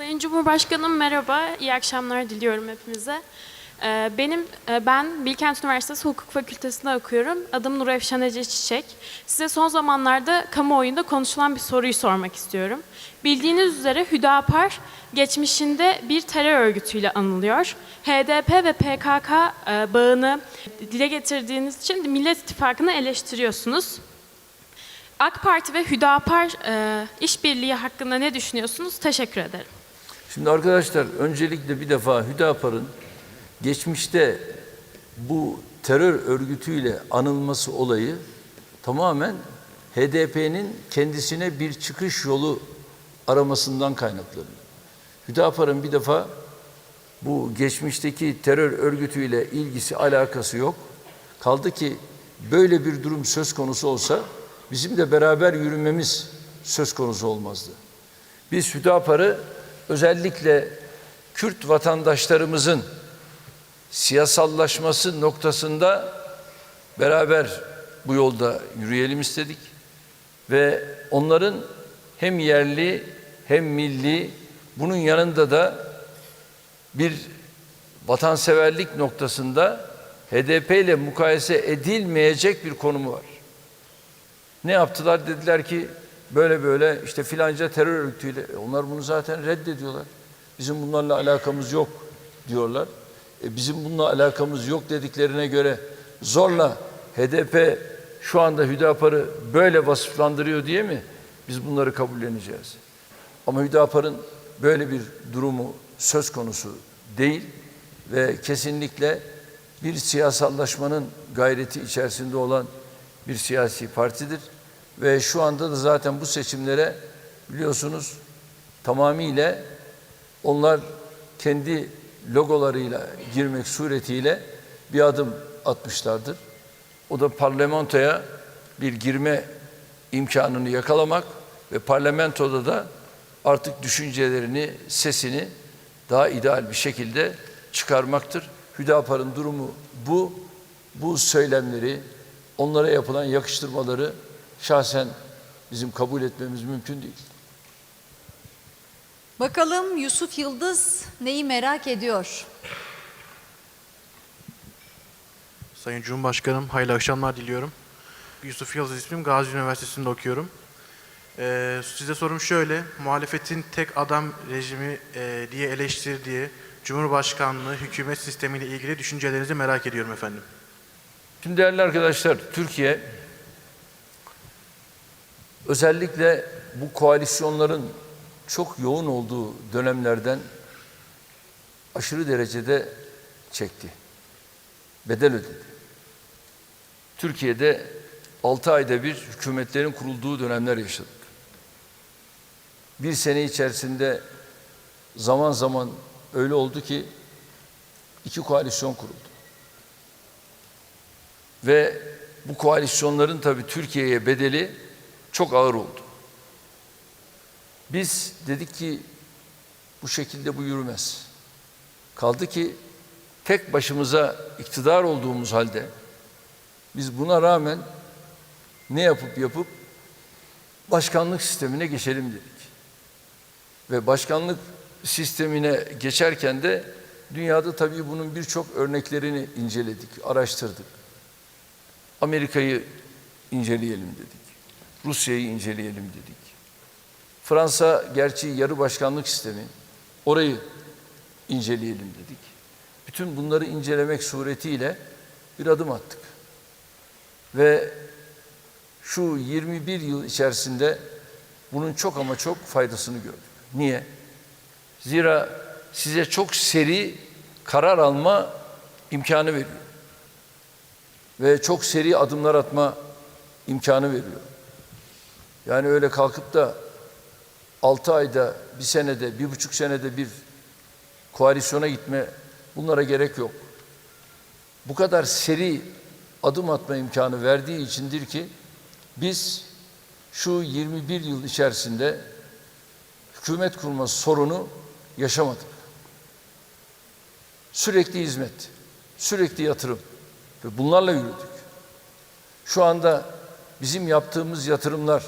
Sayın Cumhurbaşkanım merhaba, iyi akşamlar diliyorum hepimize. Ee, Benim, e, ben Bilkent Üniversitesi Hukuk Fakültesi'nde okuyorum. Adım Nur Efşan Ece Çiçek. Size son zamanlarda kamuoyunda konuşulan bir soruyu sormak istiyorum. Bildiğiniz üzere Hüdapar geçmişinde bir terör örgütüyle anılıyor. HDP ve PKK e, bağını dile getirdiğiniz için Millet İttifakı'nı eleştiriyorsunuz. AK Parti ve Hüdapar e, işbirliği hakkında ne düşünüyorsunuz? Teşekkür ederim. Şimdi arkadaşlar öncelikle bir defa Hüdapar'ın geçmişte bu terör örgütüyle anılması olayı tamamen HDP'nin kendisine bir çıkış yolu aramasından kaynaklanıyor. Hüdapar'ın bir defa bu geçmişteki terör örgütüyle ilgisi alakası yok. Kaldı ki böyle bir durum söz konusu olsa bizim de beraber yürümemiz söz konusu olmazdı. Biz Hüdapar'ı özellikle Kürt vatandaşlarımızın siyasallaşması noktasında beraber bu yolda yürüyelim istedik ve onların hem yerli hem milli bunun yanında da bir vatanseverlik noktasında HDP ile mukayese edilmeyecek bir konumu var. Ne yaptılar? Dediler ki böyle böyle işte filanca terör örgütüyle. E onlar bunu zaten reddediyorlar. Bizim bunlarla alakamız yok diyorlar. E bizim bununla alakamız yok dediklerine göre zorla HDP şu anda Hüdapar'ı böyle vasıflandırıyor diye mi biz bunları kabulleneceğiz? Ama Hüdapar'ın böyle bir durumu söz konusu değil ve kesinlikle bir siyasallaşmanın gayreti içerisinde olan bir siyasi partidir. Ve şu anda da zaten bu seçimlere biliyorsunuz tamamıyla onlar kendi logolarıyla girmek suretiyle bir adım atmışlardır. O da parlamentoya bir girme imkanını yakalamak ve parlamentoda da artık düşüncelerini, sesini daha ideal bir şekilde çıkarmaktır. Hüdapar'ın durumu bu. Bu söylemleri, onlara yapılan yakıştırmaları şahsen bizim kabul etmemiz mümkün değil. Bakalım Yusuf Yıldız neyi merak ediyor? Sayın Cumhurbaşkanım, hayırlı akşamlar diliyorum. Yusuf Yıldız ismim, Gazi Üniversitesi'nde okuyorum. Ee, size sorum şöyle, muhalefetin tek adam rejimi e, diye eleştirdiği Cumhurbaşkanlığı hükümet sistemiyle ilgili düşüncelerinizi merak ediyorum efendim. Şimdi değerli arkadaşlar, Türkiye özellikle bu koalisyonların çok yoğun olduğu dönemlerden aşırı derecede çekti. Bedel ödedi. Türkiye'de 6 ayda bir hükümetlerin kurulduğu dönemler yaşadık. Bir sene içerisinde zaman zaman öyle oldu ki iki koalisyon kuruldu. Ve bu koalisyonların tabii Türkiye'ye bedeli çok ağır oldu. Biz dedik ki bu şekilde bu yürümez. Kaldı ki tek başımıza iktidar olduğumuz halde biz buna rağmen ne yapıp yapıp başkanlık sistemine geçelim dedik. Ve başkanlık sistemine geçerken de dünyada tabii bunun birçok örneklerini inceledik, araştırdık. Amerika'yı inceleyelim dedik. Rusya'yı inceleyelim dedik. Fransa gerçi yarı başkanlık sistemi. Orayı inceleyelim dedik. Bütün bunları incelemek suretiyle bir adım attık. Ve şu 21 yıl içerisinde bunun çok ama çok faydasını gördük. Niye? Zira size çok seri karar alma imkanı veriyor. Ve çok seri adımlar atma imkanı veriyor. Yani öyle kalkıp da 6 ayda, bir senede, bir buçuk senede bir koalisyona gitme bunlara gerek yok. Bu kadar seri adım atma imkanı verdiği içindir ki biz şu 21 yıl içerisinde hükümet kurma sorunu yaşamadık. Sürekli hizmet, sürekli yatırım ve bunlarla yürüdük. Şu anda bizim yaptığımız yatırımlar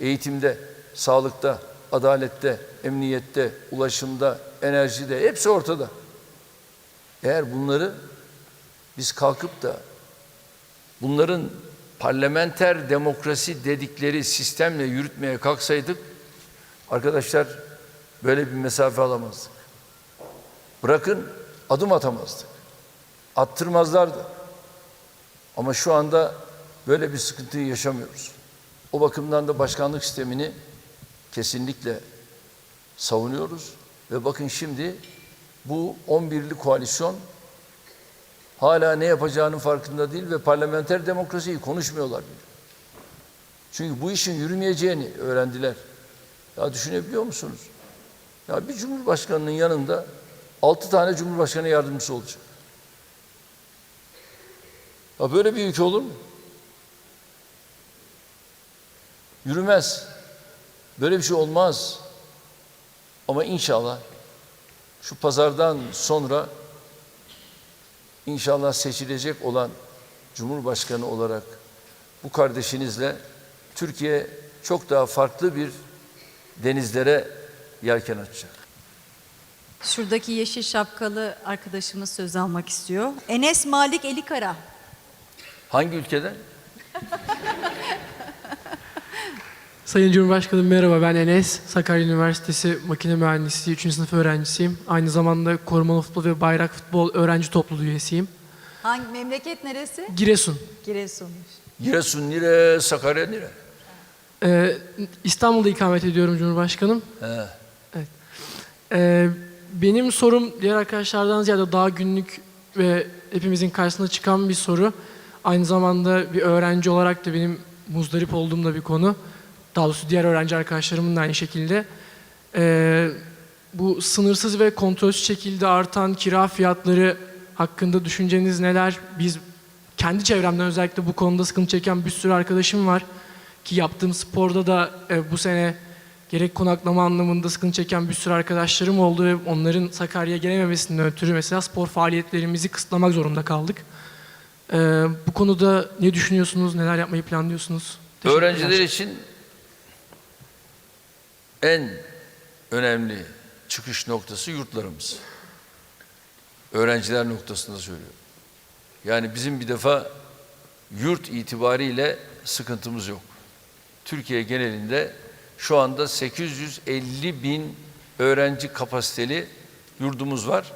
eğitimde, sağlıkta, adalette, emniyette, ulaşımda, enerjide hepsi ortada. Eğer bunları biz kalkıp da bunların parlamenter demokrasi dedikleri sistemle yürütmeye kalksaydık arkadaşlar böyle bir mesafe alamazdık. Bırakın adım atamazdık. Attırmazlardı. Ama şu anda böyle bir sıkıntıyı yaşamıyoruz. O bakımdan da başkanlık sistemini kesinlikle savunuyoruz. Ve bakın şimdi bu 11'li koalisyon hala ne yapacağının farkında değil ve parlamenter demokrasiyi konuşmuyorlar bile. Çünkü bu işin yürümeyeceğini öğrendiler. Ya düşünebiliyor musunuz? Ya bir cumhurbaşkanının yanında altı tane cumhurbaşkanı yardımcısı olacak. Ya böyle bir ülke olur mu? Yürümez. Böyle bir şey olmaz. Ama inşallah şu pazardan sonra inşallah seçilecek olan Cumhurbaşkanı olarak bu kardeşinizle Türkiye çok daha farklı bir denizlere yelken açacak. Şuradaki yeşil şapkalı arkadaşımız söz almak istiyor. Enes Malik Elikara. Hangi ülkeden? Sayın Cumhurbaşkanım merhaba ben Enes. Sakarya Üniversitesi Makine Mühendisliği 3. sınıf öğrencisiyim. Aynı zamanda Korumalı Futbol ve Bayrak Futbol öğrenci topluluğu üyesiyim. Hangi memleket neresi? Giresun. Giresun'muş. Giresun nire, Sakarya nire? Ee, İstanbul'da ikamet ediyorum Cumhurbaşkanım. He. Ee, benim sorum diğer arkadaşlardan ziyade daha günlük ve hepimizin karşısına çıkan bir soru. Aynı zamanda bir öğrenci olarak da benim muzdarip olduğum da bir konu. Daha doğrusu diğer öğrenci arkadaşlarımın da aynı şekilde. Ee, bu sınırsız ve kontrolsüz şekilde artan kira fiyatları hakkında düşünceniz neler? Biz kendi çevremden özellikle bu konuda sıkıntı çeken bir sürü arkadaşım var. Ki yaptığım sporda da e, bu sene gerek konaklama anlamında sıkıntı çeken bir sürü arkadaşlarım oldu ve onların Sakarya'ya gelememesinden ötürü mesela spor faaliyetlerimizi kısıtlamak zorunda kaldık. Ee, bu konuda ne düşünüyorsunuz, neler yapmayı planlıyorsunuz? Öğrenciler için en önemli çıkış noktası yurtlarımız. Öğrenciler noktasında söylüyorum. Yani bizim bir defa yurt itibariyle sıkıntımız yok. Türkiye genelinde şu anda 850 bin öğrenci kapasiteli yurdumuz var.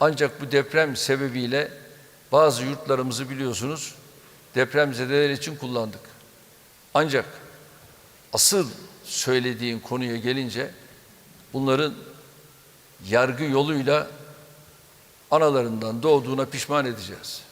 Ancak bu deprem sebebiyle bazı yurtlarımızı biliyorsunuz depremzedeler için kullandık. Ancak asıl söylediğin konuya gelince bunların yargı yoluyla analarından doğduğuna pişman edeceğiz.